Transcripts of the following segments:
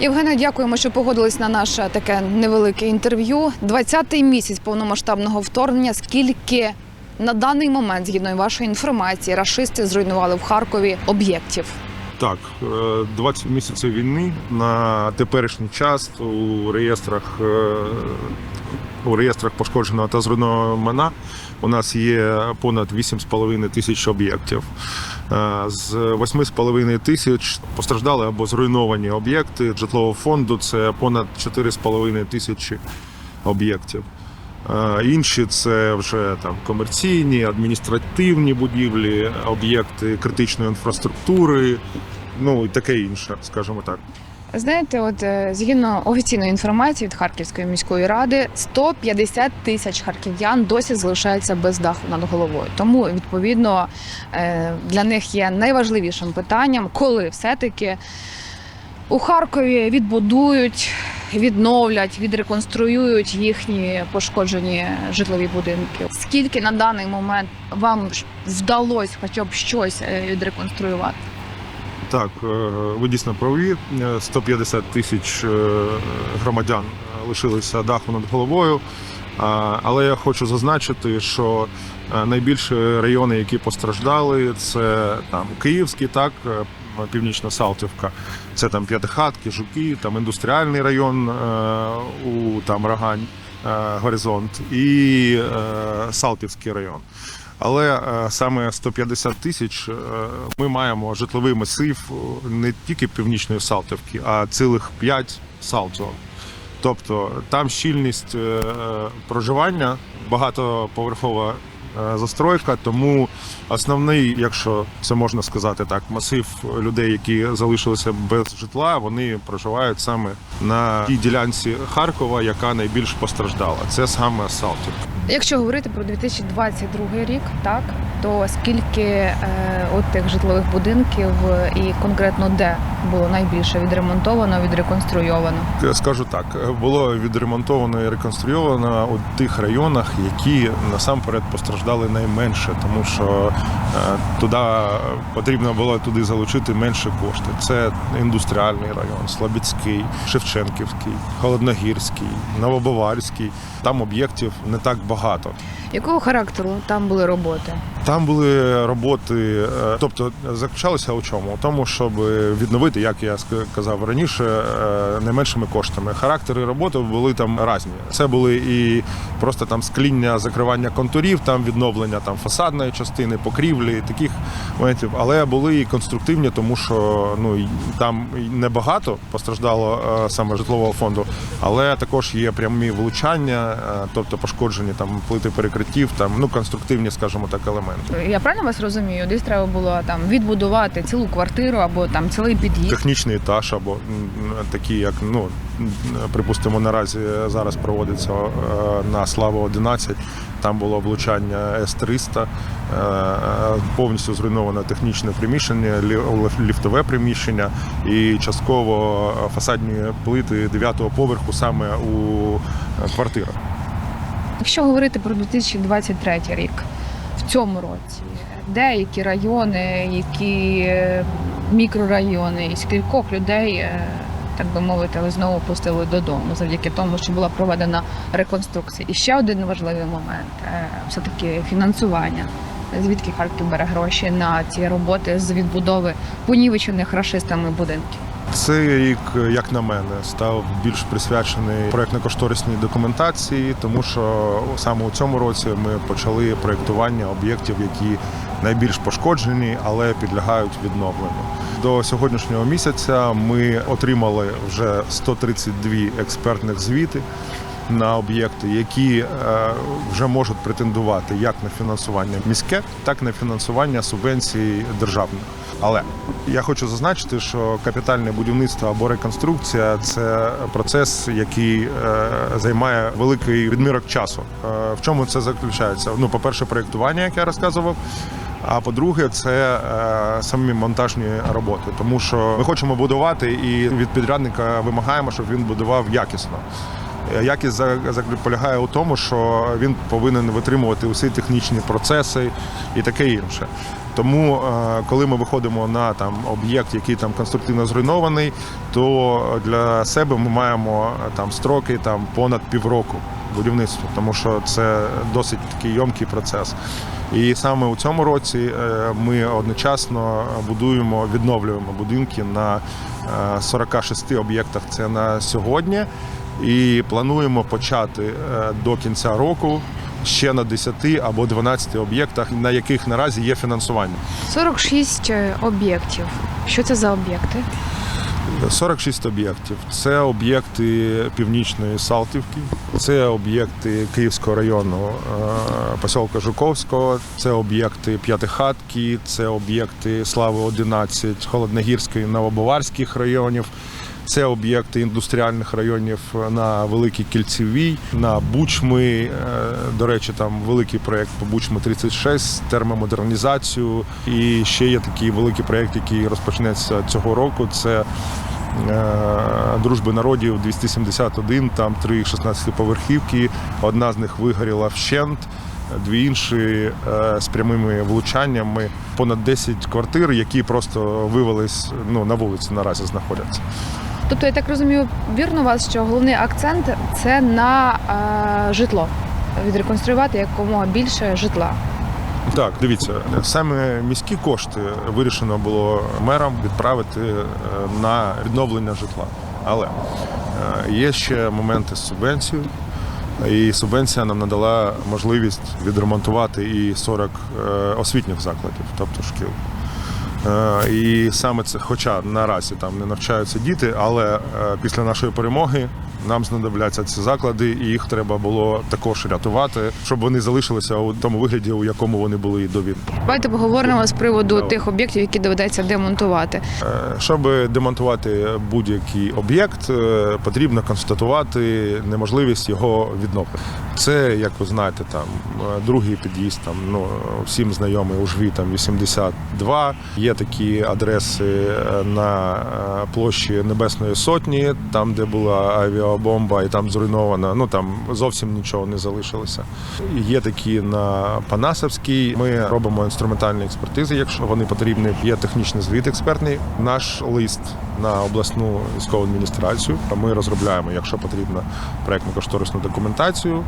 Євгене, дякуємо, що погодились на наше таке невелике інтерв'ю. 20-й місяць повномасштабного вторгнення. Скільки на даний момент, згідно вашої інформації, рашисти зруйнували в Харкові об'єктів? Так, е, 20 місяців війни на теперішній час у реєстрах е, у реєстрах пошкодженого та зруйнованого майна у нас є понад 8,5 тисяч об'єктів. Е, З 8,5 тисяч постраждали або зруйновані об'єкти житлового фонду. Це понад 4,5 тисячі об'єктів. Е, Інші це вже там комерційні, адміністративні будівлі, об'єкти критичної інфраструктури, ну і таке інше, скажімо так. Знаєте, от е, згідно офіційної інформації від Харківської міської ради, 150 тисяч харків'ян досі залишаються без даху над головою. Тому відповідно е, для них є найважливішим питанням, коли все-таки у Харкові відбудують, відновлять, відреконструюють їхні пошкоджені житлові будинки. Скільки на даний момент вам вдалося хоча б щось е, відреконструювати? Так, е, ви дійсно праві. Е, 150 тисяч е, громадян е, лишилися даху над головою. Але я хочу зазначити, що е, найбільші райони, які постраждали, це там Київський, так, е, Північна Салтівка, це там П'ятихатки, Жуки, там індустріальний район е, у там Рогань, е, Горизонт і е, Салтівський район. Але е, саме 150 тисяч е, ми маємо житловий масив е, не тільки північної Салтівки, а цілих 5 Салтзон. Тобто там щільність проживання, багатоповерхова застройка, тому основний, якщо це можна сказати так, масив людей, які залишилися без житла, вони проживають саме на тій ділянці Харкова, яка найбільш постраждала. Це саме Салтівка. Якщо говорити про 2022 рік, так то скільки е, от тих житлових будинків е, і конкретно де було найбільше відремонтовано, відреконструйовано? Скажу так, було відремонтовано і реконструйовано у тих районах, які насамперед постраждали найменше, тому що е, туди потрібно було туди залучити менше коштів. Це індустріальний район, Слобідський, Шевченківський, Холодногірський, Новобаварський. Там об'єктів не так багато. Якого характеру там були роботи? Там були роботи, е, тобто заключалося у чому? У тому, щоб відновити, як я ск- казав раніше, е, найменшими коштами. Характери роботи були там різні. Це були і просто там скління, закривання контурів, там відновлення там фасадної частини, покрівлі, таких моментів. Але були і конструктивні, тому що ну там небагато постраждало е, саме житлового фонду, але також є прямі влучання, тобто пошкоджені там плити перекриттів, там ну конструктивні, скажімо так, елементи. Я правильно вас розумію? Десь треба було там відбудувати цілу квартиру або там цілий під'їзд. технічний етаж або такі, як ну припустимо, наразі зараз проводиться е, на Слава 11 Там було влучання С-300, е, е, повністю зруйноване технічне приміщення, лі- ліфтове приміщення і частково фасадні плити 9-го поверху саме у квартирах. Якщо говорити про 2023 рік, цьому році, деякі райони, які е, мікрорайони, і скількох людей, е, так би мовити, ви знову пустили додому завдяки тому, що була проведена реконструкція. І ще один важливий момент е, все-таки фінансування. Звідки Харків бере гроші на ці роботи з відбудови понівечених рашистами будинків? Цей рік, як на мене, став більш присвячений проєктно-кошторисній документації, тому що саме у цьому році ми почали проєктування об'єктів, які найбільш пошкоджені, але підлягають відновленню. До сьогоднішнього місяця ми отримали вже 132 експертних звіти на об'єкти, які е, вже можуть претендувати як на фінансування міське, так і на фінансування субвенцій державних. Але я хочу зазначити, що капітальне будівництво або реконструкція це процес, який е, займає великий відмірок часу. Е, в чому це заключається? Ну, по-перше, проєктування, як я розказував. А по-друге, це е, самі монтажні роботи, тому що ми хочемо будувати і від підрядника вимагаємо, щоб він будував якісно. Е, Якість полягає у тому, що він повинен витримувати усі технічні процеси і таке інше. Тому, е, коли ми виходимо на там об'єкт, який там конструктивно зруйнований, то для себе ми маємо е, там строки там понад півроку будівництва, тому що це досить такий йомкий процес. І саме у цьому році ми одночасно будуємо, відновлюємо будинки на е, 46 об'єктах. Це на сьогодні. І плануємо почати е, до кінця року ще на 10 або 12 об'єктах, на яких наразі є фінансування. 46 е, об'єктів. Що це за об'єкти? 46 об'єктів. Це об'єкти Північної Салтівки, це об'єкти Київського району е, посілка Жуковського, це об'єкти П'ятихатки, це об'єкти Слави 11, Холодногірської, Новобаварських районів. Це об'єкти індустріальних районів на Великій Кільцевій, на Бучми. Е, До речі, там великий проєкт по Бучми 36, термомодернізацію. І ще є такий великий проєкт, який розпочнеться цього року. Це е, Дружби народів 271, там три 16-поверхівки. Одна з них вигоріла вщент, дві інші е, з прямими влучаннями. Понад 10 квартир, які просто вивелись ну, на вулиці наразі знаходяться. Тобто, я так розумію, вірно вас, що головний акцент це на е, житло. Відреконструювати якомога більше житла. Так, дивіться, саме міські кошти вирішено було мерам відправити е, на відновлення житла. Але е, є ще моменти з субвенцією. І субвенція нам надала можливість відремонтувати і 40 е, освітніх закладів, тобто шкіл. Е, І саме це, хоча наразі там не навчаються діти, але е, після нашої перемоги нам знадобляться ці заклади, і їх треба було також рятувати, щоб вони залишилися у тому вигляді, у якому вони були і до війни. Давайте поговоримо з приводу Давай. тих об'єктів, які доведеться демонтувати. Е, Щоб демонтувати будь-який об'єкт, потрібно констатувати неможливість його відновлення. Це, як ви знаєте, там е, другий під'їзд, там ну всім знайомий у жві там 82. Є такі адреси е, на е, площі Небесної Сотні, там, де була авіабомба, і там зруйнована. Ну там зовсім нічого не залишилося. Є такі на Панасовській. Ми робимо інструментальні експертизи, якщо вони потрібні. Є технічний звіт експертний. Наш лист на обласну військову адміністрацію. Ми розробляємо, якщо потрібно, проектно-кошторисну документацію,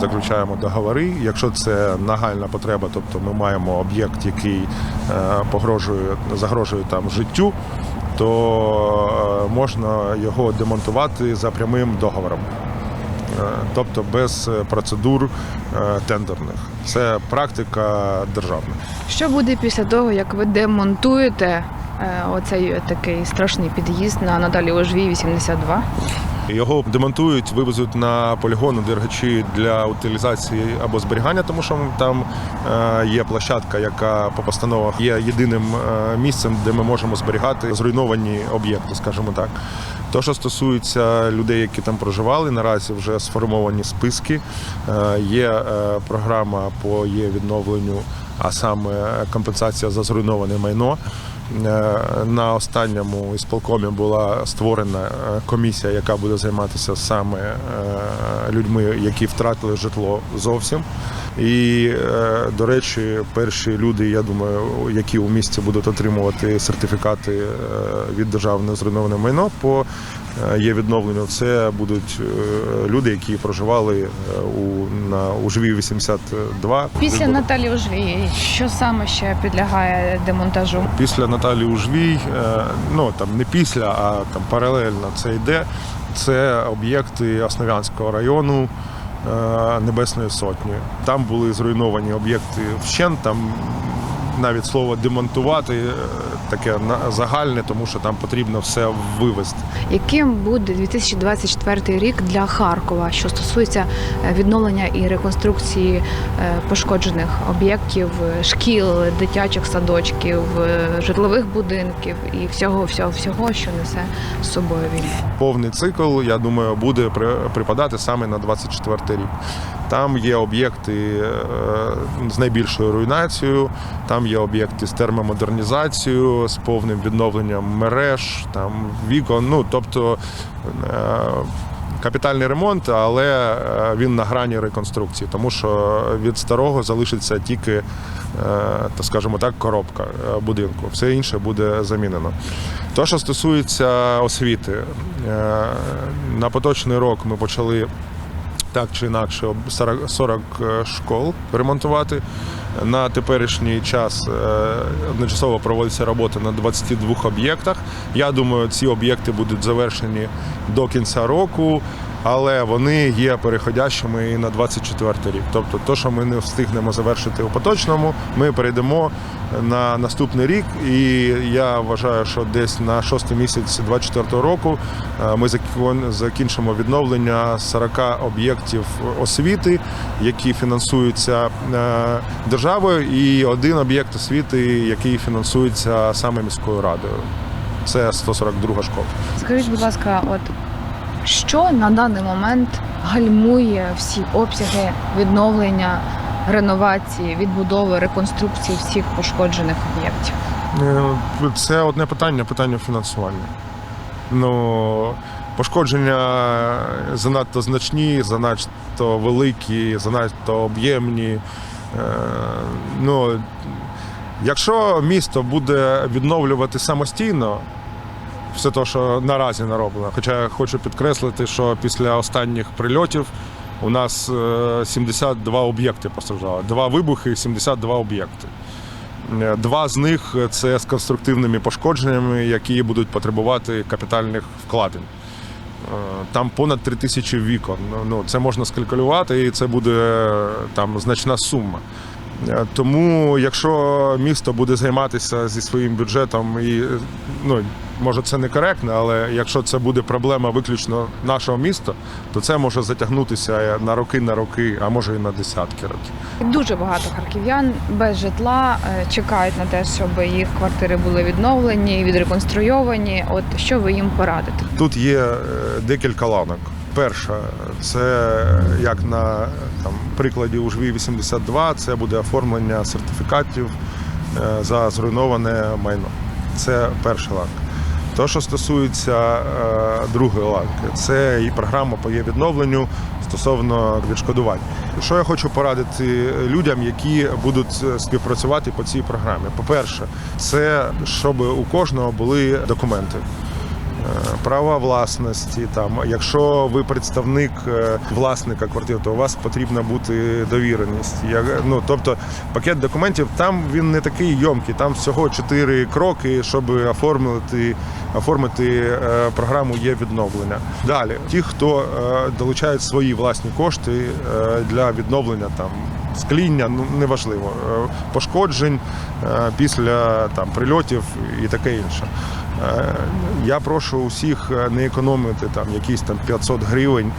заключаємо договори. Якщо це нагальна потреба, тобто ми маємо об'єкт, який е, погрожує загрожує там життю, то е, можна його демонтувати за прямим договором. Е, Тобто без е, процедур е, тендерних. Це практика державна. Що буде після того, як ви демонтуєте оцей такий страшний під'їзд на Наталі Ожвій 82? Його демонтують, вивезуть на полігон Дергачі для утилізації або зберігання, тому що там є площадка, яка по постановах є єдиним місцем, де ми можемо зберігати зруйновані об'єкти, скажімо так. То, що стосується людей, які там проживали, наразі вже сформовані списки. Е, Є е, програма по є відновленню, а саме компенсація за зруйноване майно. Е, На останньому ісполкомі була створена е, комісія, яка буде займатися саме е, людьми, які втратили житло зовсім. І, до речі, перші люди, я думаю, які у місті будуть отримувати сертифікати від державного зруйноване майно по є відновленню, це будуть е, люди, які проживали е, у на у 82. Після Наталі Ожвій, що саме ще підлягає демонтажу? Після Наталі Ужвій, е, ну там не після, а там паралельно це йде. Це об'єкти Основ'янського району е, Небесної Сотні. Там були зруйновані об'єкти вщент. Там навіть слово демонтувати е, таке загальне, тому що там потрібно все вивезти. Яким буде 2024 рік для Харкова, що стосується е, відновлення і реконструкції е, пошкоджених об'єктів, шкіл, дитячих садочків, житлових будинків і всього, всього, всього, що несе з собою війна? повний цикл, я думаю, буде при- припадати саме на 24 рік. Там є об'єкти е, з найбільшою руйнацією, там є об'єкти з термомодернізацією, з повним відновленням мереж, там вікон. Ну тобто е, капітальний ремонт, але е, він на грані реконструкції, тому що від старого залишиться тільки, так скажімо так, коробка будинку. Все інше буде замінено. То, що стосується освіти, на поточний рок ми почали так чи інакше об 40, 40 школ ремонтувати. На теперішній час е, одночасово проводиться робота на 22 об'єктах. Я думаю, ці об'єкти будуть завершені до кінця року, але вони є переходящими і на 24 рік. Тобто, то, що ми не встигнемо завершити у поточному, ми перейдемо на наступний рік. І я вважаю, що десь на шостий місяць 24 року е, ми закінчимо відновлення 40 об'єктів освіти, які фінансуються е, державою, і один об'єкт освіти, який фінансується саме міською радою. Це 142 школа. Скажіть, будь ласка, от що на даний момент гальмує всі обсяги відновлення, реновації, відбудови, реконструкції всіх пошкоджених об'єктів? Е, Це одне питання, питання фінансування. Ну, пошкодження занадто значні, занадто великі, занадто об'ємні. Е, Ну, якщо місто буде відновлювати самостійно, все те, що наразі нароблено. Хоча я хочу підкреслити, що після останніх прильотів у нас е, 72 об'єкти постраждали. Два вибухи, 72 об'єкти. Е, Два з них це з конструктивними пошкодженнями, які будуть потребувати капітальних вкладень. Е, Там понад 3 тисячі вікон. Ну, Ну, це можна скалькулювати, і це буде е, там значна сума. Е, Тому, якщо місто буде займатися зі своїм бюджетом, і е, ну може це некоректно, але якщо це буде проблема виключно нашого міста, то це може затягнутися на роки на роки, а може і на десятки років. Дуже багато харків'ян без житла е, чекають на те, щоб їх квартири були відновлені, відреконструйовані. От що ви їм порадите? Тут є е, декілька ланок. Перша це як на там, прикладі у жві 82, це буде оформлення сертифікатів е, за зруйноване майно. Це перша ланка. То, що стосується е, другої ланки, це і програма по є відновленню стосовно відшкодувань. Що я хочу порадити людям, які будуть е, співпрацювати по цій програмі? По-перше, це щоб у кожного були документи. Е, Права власності, там, якщо ви представник власника квартири, то у вас потрібна бути довіреність. Я, ну, тобто пакет документів там він не такий йомкий, там всього чотири кроки, щоб оформити, оформити е, програму є відновлення. Далі, ті, хто е, долучають свої власні кошти е, для відновлення там. Скління, ну неважливо, пошкоджень після там прильотів і таке інше. Я прошу усіх не економити там якісь там 500 гривень,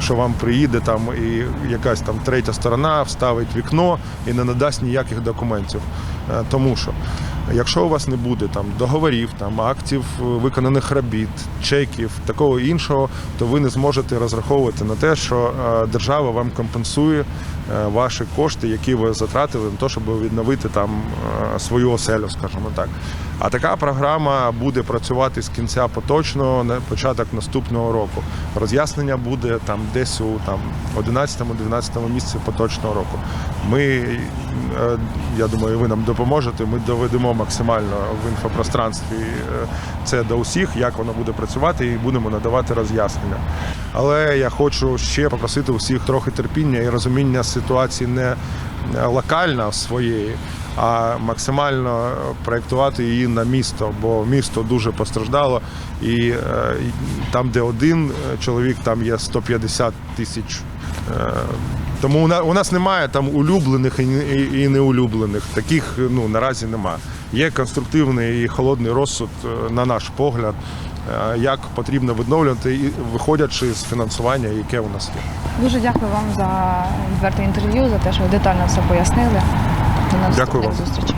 що вам приїде там і якась там третя сторона вставить вікно і не надасть ніяких документів. Е, Тому що якщо у вас не буде там договорів, там актів е, виконаних робіт, чеків, такого іншого, то ви не зможете розраховувати на те, що е, держава вам компенсує ваші кошти, які ви затратили на те, щоб відновити там свою оселю, скажімо так. А така програма буде працювати з кінця поточного на початок наступного року. Роз'яснення буде там десь у там 11-12 місяці поточного року. Ми, е, я думаю, ви нам допоможете. Ми доведемо максимально в інфопространстві е, це до усіх, як воно буде працювати, і будемо надавати роз'яснення. Але я хочу ще попросити усіх трохи терпіння і розуміння ситуації не локально своєї а максимально проєктувати її на місто, бо місто дуже постраждало. Е, і там, де один чоловік, там є 150 тисяч. Тому у на- у нас немає там улюблених і не- і- і неулюблених. Таких ну наразі немає. Є конструктивний і холодний розсуд, е, на наш погляд, е, як потрібно відновлювати, виходячи з фінансування, яке у нас є. Дуже дякую вам за відверте інтерв'ю, за те, що ви детально все пояснили. До Дякую вам. зустрічей.